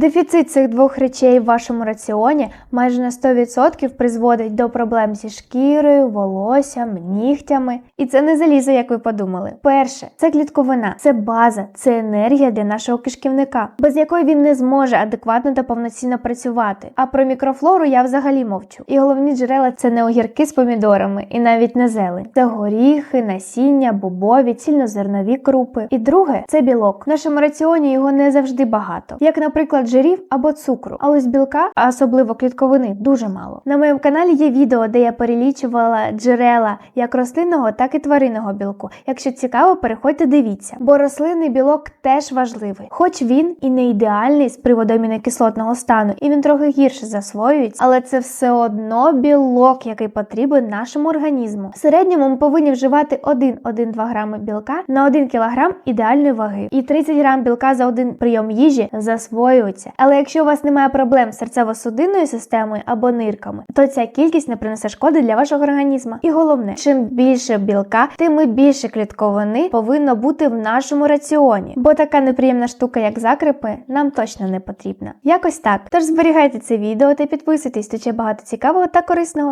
Дефіцит цих двох речей в вашому раціоні майже на 100% призводить до проблем зі шкірою, волоссям, нігтями. І це не залізо, як ви подумали. Перше, це клітковина, це база, це енергія для нашого кишківника, без якої він не зможе адекватно та повноцінно працювати. А про мікрофлору я взагалі мовчу. І головні джерела це не огірки з помідорами і навіть не зелень. Це горіхи, насіння, бобові, цільнозернові крупи. І друге це білок. В нашому раціоні його не завжди багато, як, наприклад, жирів або цукру. А ось білка, а особливо клітковини, дуже мало. На моєму каналі є відео, де я перелічувала джерела як рослинного, так і тваринного білку. Якщо цікаво, переходьте дивіться, бо рослинний білок теж важливий, хоч він і не ідеальний з приводу амінокислотного стану, і він трохи гірше засвоюється, але це все одно білок, який потрібен нашому організму. В середньому ми повинні вживати 1-1,2 грами білка на 1 кг ідеальної ваги, і 30 грам білка за один прийом їжі засвоюється. Але якщо у вас немає проблем з серцево-судинною системою або нирками, то ця кількість не принесе шкоди для вашого організму. І головне, чим більше білка, тим і більше клітковини повинно бути в нашому раціоні, бо така неприємна штука, як закрипи, нам точно не потрібна. Якось так. Тож зберігайте це відео та підписуйтесь, тут ще багато цікавого та корисного.